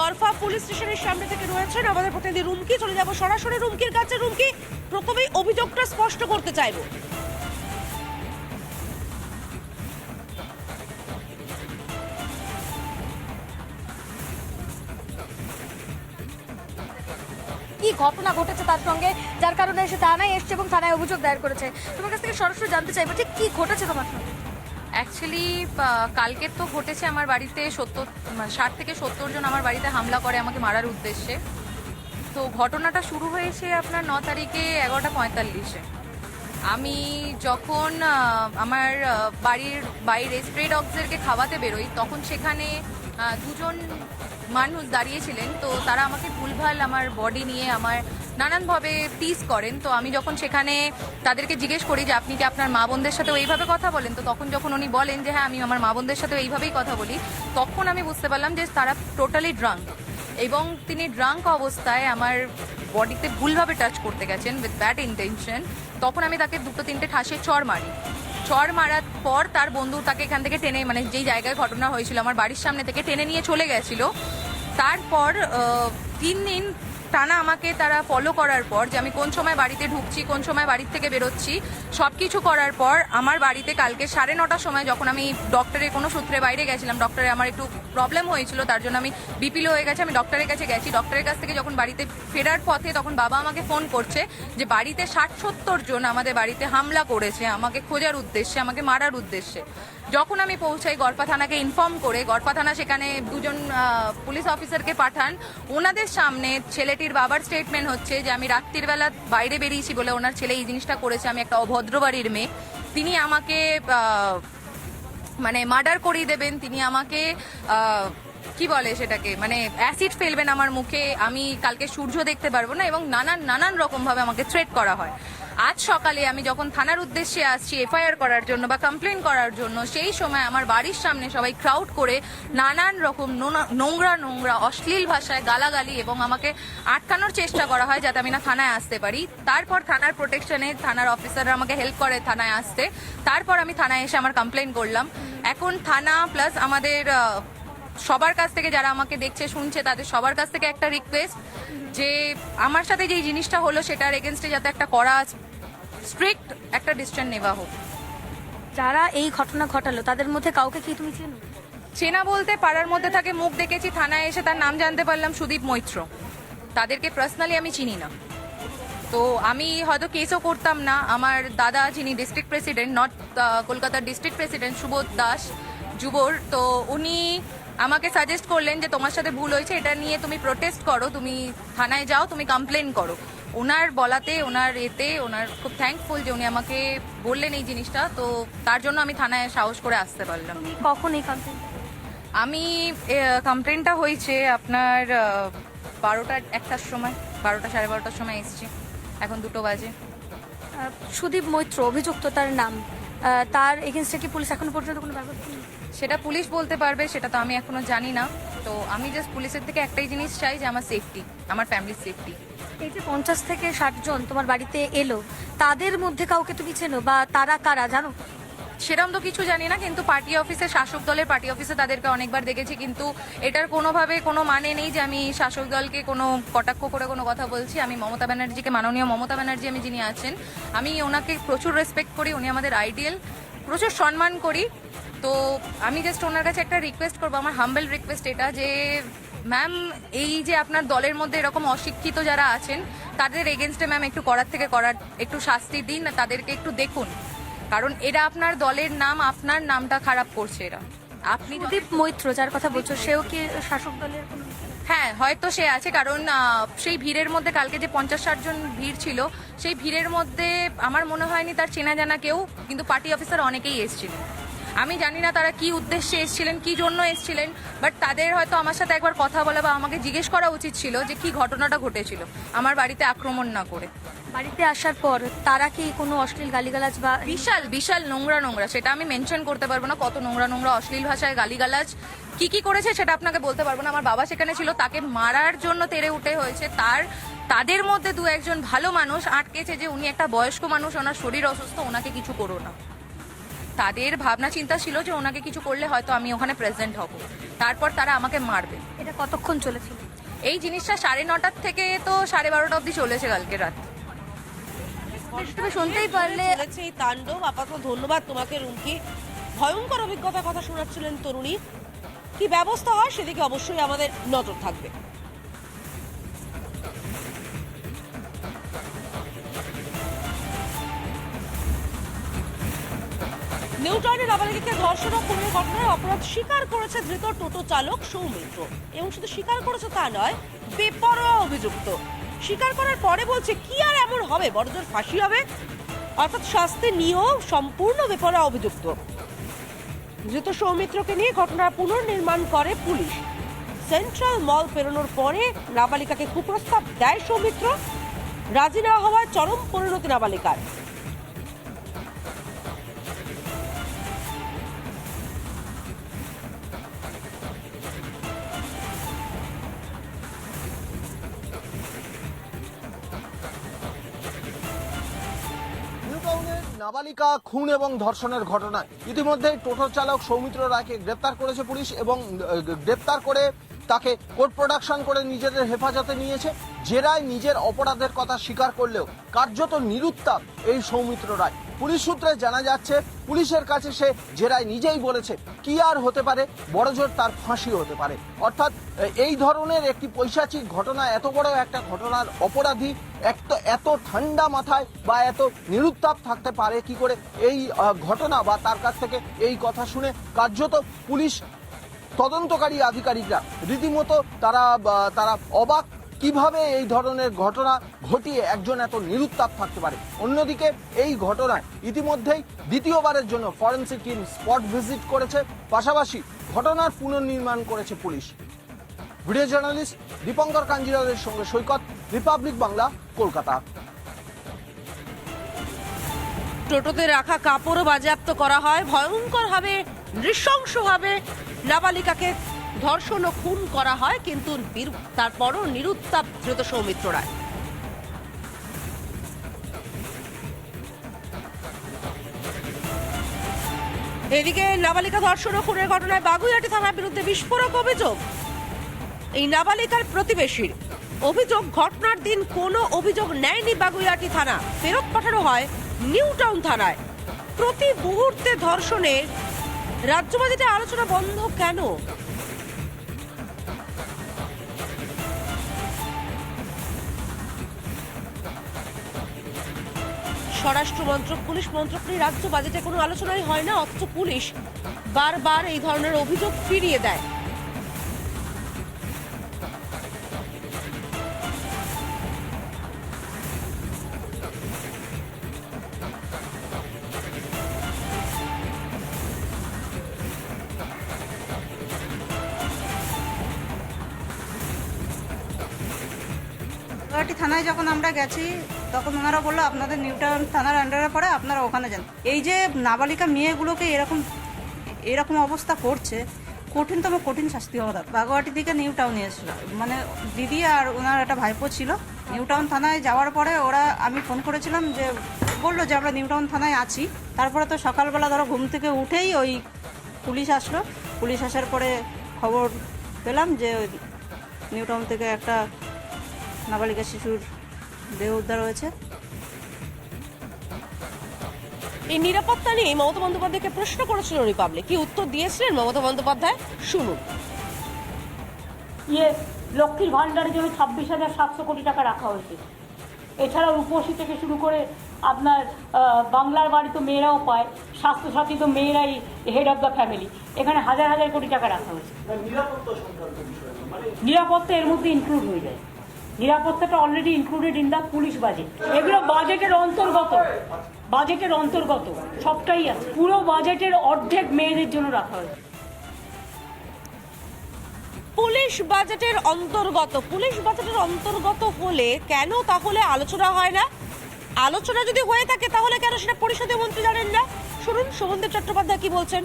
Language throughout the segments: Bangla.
গরফা পুলিশ স্টেশনের সামনে থেকে রয়েছেন আমাদের প্রতিনিধি রুমকি। চলে যাব সরাসরি। রুমকির কাছে, রুমকি, প্রথমেই অভিযোগটা স্পষ্ট করতে চাইব। কি ঘটনা ঘটেছে তার সঙ্গে? যার কারণে সে থানায় এসছে এবং থানায় অভিযোগ দায়ের করেছে। তোমার কাছ থেকে সরাসরি জানতে চাইব, ঠিক কি ঘটেছে তোমার সঙ্গে? অ্যাকচুয়ালি কালকে তো ঘটেছে আমার বাড়িতে সত্তর মানে ষাট থেকে সত্তর জন আমার বাড়িতে হামলা করে আমাকে মারার উদ্দেশ্যে। তো ঘটনাটা শুরু হয়েছে আপনার ন তারিখে এগারোটা পঁয়তাল্লিশে। আমি যখন আমার বাড়ির বাইরে স্প্রে ডগসদেরকে খাওয়াতে বেরোই, তখন সেখানে দুজন মানুষ দাঁড়িয়েছিলেন, তো তারা আমাকে ভুলভাল আমার বডি নিয়ে আমার নানানভাবে টিস করেন। তো আমি যখন সেখানে তাদেরকে জিজ্ঞেস করি যে, আপনি কি আপনার মা বোনদের সাথেও এইভাবে কথা বলেন? তো তখন যখন উনি বলেন যে হ্যাঁ আমি আমার মা বোনদের সাথেও এইভাবেই কথা বলি, তখন আমি বুঝতে পারলাম যে, তারা টোটালি ড্রাঙ্ক এবং তিনি ড্রাঙ্ক অবস্থায় আমার বডিতে ভুলভাবে টাচ করতে গেছেন উইথ ব্যাড ইন্টেনশন তখন আমি তাকে দুটো তিনটে ঠাসে চড় মারি। চড় মারার পর তার বন্ধু তাকে এখান থেকে টেনে মানে যেই জায়গায় ঘটনা হয়েছিল, আমার বাড়ির সামনে থেকে টেনে নিয়ে চলে গেছিল। তারপর তিন দিন টানা আমাকে তারা ফলো করার পর যে আমি কোন সময় বাড়িতে ঢুকছি, কোন সময় বাড়ির থেকে বেরোচ্ছি সব কিছু করার পর আমার বাড়িতে কালকে সাড়ে নটার সময় যখন আমি ডক্টরের কোনো সূত্রে বাইরে গেছিলাম ডক্টরে আমার একটু প্রবলেম হয়েছিল, তার জন্য আমি বিপিল হয়ে গেছে, আমি ডক্টরের কাছে গেছি। ডক্টরের কাছ থেকে যখন বাড়িতে ফেরার পথে তখন বাবা আমাকে ফোন করছে যে বাড়িতে ষাট সত্তর জন আমাদের বাড়িতে হামলা করেছে, আমাকে খোঁজার উদ্দেশ্যে, আমাকে মারার উদ্দেশ্যে। যখন আমি পৌঁছাই গড়পা থানাকে ইনফর্ম করে, গড়পা থানা সেখানে দুজন পুলিশ অফিসারকে পাঠান। ওনাদের সামনে ছেলেটির বাবার স্টেটমেন্ট হচ্ছে যে, আমি রাত্রির বেলা বাইরে বেরিয়েছি বলে ওনার ছেলে এই জিনিসটা করেছে, আমি একটা অভদ্র বাড়ির মেয়ে। তিনি আমাকে মানে মার্ডার করিয়ে দেবেন। তিনি আমাকে কি বলে সেটাকে মানে অ্যাসিড ফেলবেন আমার মুখে। আমি কালকে সূর্য দেখতে পারব না এবং নানান নানান রকম ভাবে আমাকে থ্রেট করা হয়। আজ সকালে আমি যখন থানার উদ্দেশ্যে আসছি, এফআইআর করার জন্য বা কমপ্লেন করার জন্য, সেই সময় আমার বাড়ির সামনে সবাই ক্রাউড করে নানান রকম নোংরা নোংরা, অশ্লীল ভাষায় গালাগালি এবং আমাকে আটকানোর চেষ্টা করা হয় যাতে আমি না থানায় আসতে পারি। তারপর থানার প্রোটেকশনে থানার অফিসাররা আমাকে হেল্প করে থানায় আসতে। তারপর আমি থানায় এসে আমার কমপ্লেন করলাম। এখন থানা প্লাস আমাদের সবার কাছ থেকে যারা আমাকে দেখছে, শুনছে, তাদের সবার কাছ থেকে একটা রিকোয়েস্ট যে, আমার সাথে যে জিনিসটা হলো, সেটার এগেনস্টে যাতে একটা করা স্ট্রিক্ট একটা ডিসিশন নেওয়া হোক। যারা এই ঘটনা ঘটালো তাদের মধ্যে কাউকে কি তুমি চেনো? চেনা বলতে পাড়ার মধ্যে থাকে মুখ দেখেছি থানায় এসে তার নাম জানতে পারলাম সুদীপ মৈত্র। তাদেরকে পার্সোনালি আমি চিনি না। তো আমি হয়তো কেসও করতাম না। আমার দাদা যিনি ডিস্ট্রিক্ট প্রেসিডেন্ট নর্থ কলকাতার ডিস্ট্রিক্ট প্রেসিডেন্ট সুবোধ দাস যুবর তো উনি আমাকে সাজেস্ট করলেন যে তোমার সাথে ভুল হয়েছে এটা নিয়ে তুমি প্রোটেস্ট করো তুমি থানায় যাও তুমি কমপ্লেন করো। ওনার বলাতে ওনার এতে ওনার খুব থ্যাঙ্কফুল যে উনি আমাকে বললেন এই জিনিসটা। তো তার জন্য আমি থানায় সাহস করে আসতে পারলাম। কখন এই আমি কমপ্লেনটা হয়েছে আপনার বারোটা একটার সময় বারোটা সাড়ে বারোটার সময় এসছি। এখন দুটো বাজে। সুদীপ মৈত্র অভিযুক্ত তার নাম তার এগেনস্টে কি পুলিশ এখনও পর্যন্ত কোনো ব্যবস্থা সেটা পুলিশ বলতে পারবে সেটা তো আমি এখনও জানি না। তো আমি জাস্ট পুলিশের থেকে একটাই জিনিস চাই যে আমার সেফটি আমার ফ্যামিলির সেফটি এই যে পঞ্চাশ থেকে ষাট জন তোমার বাড়িতে এলো তাদের মধ্যে কাউকে তুমি চেনো বা তারা কারা জানো? সেরকম তো কিছু জানি না কিন্তু পার্টি অফিসে শাসক দলের পার্টি অফিসে তাদেরকে অনেকবার দেখেছি কিন্তু এটার কোনোভাবে কোনো মানে নেই যে আমি শাসক দলকে কোনো কটাক্ষ করে কোনো কথা বলছি। আমি মমতা ব্যানার্জিকে মাননীয় মমতা ব্যানার্জি আমি যিনি আছেন আমি ওনাকে প্রচুর রেসপেক্ট করি উনি আমাদের আইডিয়াল প্রচুর সম্মান করি। তো আমি জাস্ট ওনার কাছে একটা রিকোয়েস্ট করব আমার হাম্বেল রিকোয়েস্ট এটা যে ম্যাম এই যে আপনার দলের মধ্যে এরকম অশিক্ষিত যারা আছেন তাদের এগেনস্টে ম্যাম একটু করার থেকে করার একটু শাস্তি দিন তাদেরকে একটু দেখুন। কারণ এরা আপনার দলের নাম আপনার নামটা খারাপ করছে এরা। আপনি যদি মৈত্র যার কথা বলছো সেও কি শাসক দলের হ্যাঁ হয়তো সে আছে কারণ সেই ভিড়ের মধ্যে কালকে যে পঞ্চাশ ষাট জন ভিড় ছিল সেই ভিড়ের মধ্যে আমার মনে হয়নি তার চেনা জানা কেউ কিন্তু পার্টি অফিসার অনেকেই এসেছিলেন। আমি জানি না তারা কি উদ্দেশ্যে এসেছিলেন কি জন্য এসেছিলেন বাট তাদের হয়তো আমার সাথে একবার কথা বলা বা আমাকে জিজ্ঞেস করা উচিত ছিল যে কি ঘটনাটা ঘটেছিল আমার বাড়িতে আক্রমণ না করে। বাড়িতে আসার পর তারা কি কোনো অশ্লীল গালিগালাজ বা বিশাল বিশাল নোংরা নোংরা সেটা আমি মেনশন করতে পারব না কত নোংরা নোংরা অশ্লীল ভাষায় গালিগালাজ কি কি করেছে সেটা আপনাকে বলতে পারব না আমার বাবা সেখানে ছিল তাকে মারার জন্য তেড়ে উঠে হয়েছে তার তাদের মধ্যে দু একজন ভালো মানুষ আটকেছে যে উনি একটা বয়স্ক মানুষ ওনার শরীর অসুস্থ ওনাকে কিছু করো না। তাদের ভাবনা চিন্তা ছিল যে ওনাকে কিছু করলে হয়তো আমি ওখানে প্রেজেন্ট হব। তারপর তারা আমাকে মারবে। এটা কতক্ষণ চলেছিল? এই জিনিসটা সাড়ে নটার থেকে তো সাড়ে বারোটা অবধি চলেছে কালকে রাত। তুমি শুনতেই পারলে। চলেছে এই তাণ্ডব। আপাতত ধন্যবাদ তোমাকে রুমকি। ভয়ঙ্কর অভিজ্ঞতার কথা শোনাচ্ছিলেন তরুণী। কি ব্যবস্থা হয় সেদিকে অবশ্যই আমাদের নজর থাকবে। নিউটাউনে নাবালিকাকে ধর্ষণ ও খুনের ঘটনায় অপরাধ স্বীকার করেছে ধৃত টোটো চালক সৌমিত্র। এবং শুধু স্বীকার করেছে তা নয়, বেপরোয়া অভিযুক্ত। স্বীকার করার পরে বলছে, কি আর এমন হবে? বড়জোর ফাঁসি হবে? অর্থাৎ শাস্তি নিয়েও সম্পূর্ণ বেপরোয়া অভিযুক্ত। ধৃত সৌমিত্রকে নিয়ে ঘটনা পুনর্নির্মাণ করে পুলিশ। সেন্ট্রাল মল পেরোনোর পরে নাবালিকাকে কুপ্রস্তাব দেয় সৌমিত্র। রাজি না হওয়ায় চরম পরিণতি নাবালিকার। নাবালিকা, খুন এবং ধর্ষণের ঘটনায়। ইতিমধ্যে টোটো চালক সৌমিত্র রায়কে গ্রেপ্তার করেছে পুলিশ এবং গ্রেপ্তার করে তাকে কোর্ট প্রোডাকশন করে নিজেদের হেফাজতে নিয়েছে। জেরায় নিজের অপরাধের কথা স্বীকার করলেও কার্যত নিরুত্তাপ এই সৌমিত্র রায়। পুলিশ সূত্রে জানা যাচ্ছে, পুলিশের কাছে সে জেরায় নিজেই বলেছে, কি আর হতে পারে? বড়জোর তার ফাঁসি হতে পারে। অর্থাৎ এই ধরনের একটি পৈশাচিক ঘটনা, এত বড় একটা ঘটনার অপরাধী এত এত ঠান্ডা মাথায় বা এত নিরুত্তাপ থাকতে পারে কি করে এই ঘটনা বা তার কাছ থেকে এই কথা শুনে কার্যত পুলিশ তদন্তকারী আধিকারিকরা রীতিমতো তারা তারা অবাক কীভাবে এই ধরনের ঘটনা ঘটিয়ে একজন এত নিরুত্তাপ থাকতে পারে। অন্যদিকে এই ঘটনায় ইতিমধ্যেই দ্বিতীয়বারের জন্য ফরেন্সিক টিম স্পট ভিজিট করেছে, পাশাপাশি ঘটনার পুনর্নির্মাণ করেছে পুলিশ। ভিডিও জার্নালিস্ট দীপঙ্কর কাঞ্জিলালের সঙ্গে সৈকত রিপাবলিক বাংলা কলকাতা টোটোতে রাখা কাপড়ও বাজেয়াপ্ত করা হয়। ভয়ঙ্করভাবে, নৃশংসভাবে নাবালিকাকে ধর্ষণ ও খুন করা হয়, কিন্তু তারপরও নিরুত্তাপ ধৃত সৌমিত্র রায় এদিকে নাবালিকা ধর্ষণ ও খুনের ঘটনায় বাগুইয়াটি থানার বিরুদ্ধে বিস্ফোরক অভিযোগ। এই নাবালিকার প্রতিবেশীর অভিযোগ ঘটনার দিন কোনো অভিযোগ নেয়নি বাগুইয়াটি থানা। ফেরত পাঠানো হয় নিউ টাউন থানায়। প্রতি মুহূর্তে ধর্ষণে রাজ্য বাজেটে আলোচনা বন্ধ কেন? স্বরাষ্ট্র মন্ত্রক, পুলিশ মন্ত্রক নিয়ে রাজ্য বাজেটে কোনো আলোচনাই হয় না, অথচ পুলিশ বারবার এই ধরনের অভিযোগ ফিরিয়ে দেয়। গুয়াহাটি থানায় যখন আমরা গেছি, তখন ওনারা বলল, আপনাদের নিউটাউন থানার আন্ডারে পড়ে, আপনারা ওখানে যান। এই যে নাবালিকা মেয়েগুলোকে এরকম এরকম অবস্থা করছে, কঠিনতম কঠিন শাস্তি হওয়া দরকার। বাগুয়াহাটি থেকে নিউ টাউনে এসেছিল মানে দিদি আর ওনার একটা ভাইপো ছিল। নিউ টাউন থানায় যাওয়ার পরে ওরা, আমি ফোন করেছিলাম যে, বলল যে, আমরা নিউ টাউন থানায় আছি। তারপরে তো সকালবেলা ধরো ঘুম থেকে উঠেই ওই পুলিশ আসলো। পুলিশ আসার পরে খবর পেলাম যে নিউ টাউন থেকে একটা নাবালিকা শিশুর দেহ উদ্ধার হয়েছে। এই নিরাপত্তা নিয়ে মমতা বন্দ্যোপাধ্যায়কে প্রশ্ন করেছিল রিপাবলিক কি উত্তর দিয়েছিলেন মমতা বন্দ্যোপাধ্যায়? শুনুন। ইয়ে লক্ষ্মীর ভাণ্ডারের জন্য ছাব্বিশ হাজার সাতশো কোটি টাকা রাখা হয়েছে। এছাড়া রূপসী থেকে শুরু করে আপনার বাংলার বাড়ি তো মেয়েরাও পায় স্বাস্থ্যসাথী তো মেয়েরাই হেড অফ দ্য ফ্যামিলি এখানে হাজার হাজার কোটি টাকা রাখা হয়েছে। নিরাপত্তা এর মধ্যে ইনক্লুড হয়ে যায়। নিরাপত্তাটা already included in the police budget এগুলো বাজেটের অন্তর্গত। বাজেটের অন্তর্গত। সবটাই আছে। পুরো বাজেটের অর্ধেক মেয়েদের জন্য রাখা হয়েছে। পুলিশ বাজেটের অন্তর্গত। পুলিশ বাজেটের অন্তর্গত হলে কেন তাহলে আলোচনা হয় না? আলোচনা যদি হয়ে থাকে তাহলে কেন সেটা পরিষদীয় মন্ত্রী জানেন না? শুনুন শোভনদেব চট্টোপাধ্যায় কি বলছেন?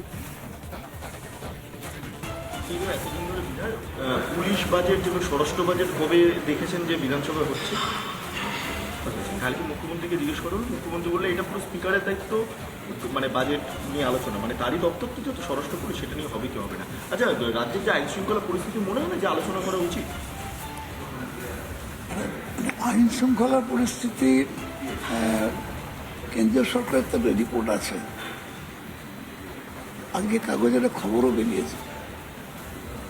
পুলিশ বাজেট এবং স্বরাষ্ট্র বাজেট কবে দেখেছেন যে বিধানসভায় হচ্ছে? কালকে মুখ্যমন্ত্রীকে জিজ্ঞেস করুন মুখ্যমন্ত্রী বললে এটা পুরো স্পিকারের দায়িত্ব মানে বাজেট নিয়ে আলোচনা। মানে তারই দপ্তর তো স্বরাষ্ট্র পুলিশ, সেটা নিয়ে হবে কি হবে না? আচ্ছা রাজ্যের যে আইন শৃঙ্খলা পরিস্থিতি, মনে হয় না যে আলোচনা করা উচিত? আইন শৃঙ্খলার পরিস্থিতি কেন্দ্রীয় সরকারের তো রিপোর্ট আছে। আজকে কাগজের খবরও বেরিয়েছে।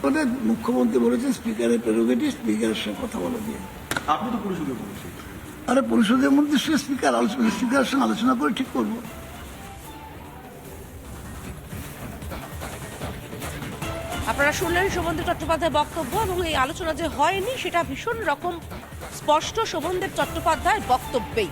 মানে মুখ্যমন্ত্রী বলেছেন স্পিকারের প্রেরোগেটিভ স্পিকারের সঙ্গে কথা বলে দিয়ে। আপনি তো পরিষদে বলেছেন। আরে পরিষদের মধ্যে সে স্পিকার আলোচনা স্পিকারের সঙ্গে আলোচনা করে ঠিক করব। আপনারা শুনলেন শোভনদেব চট্টোপাধ্যায়ের বক্তব্য এবং এই আলোচনা যে হয়নি সেটা ভীষণ রকম স্পষ্ট শোভনদেব চট্টোপাধ্যায়ের বক্তব্যেই।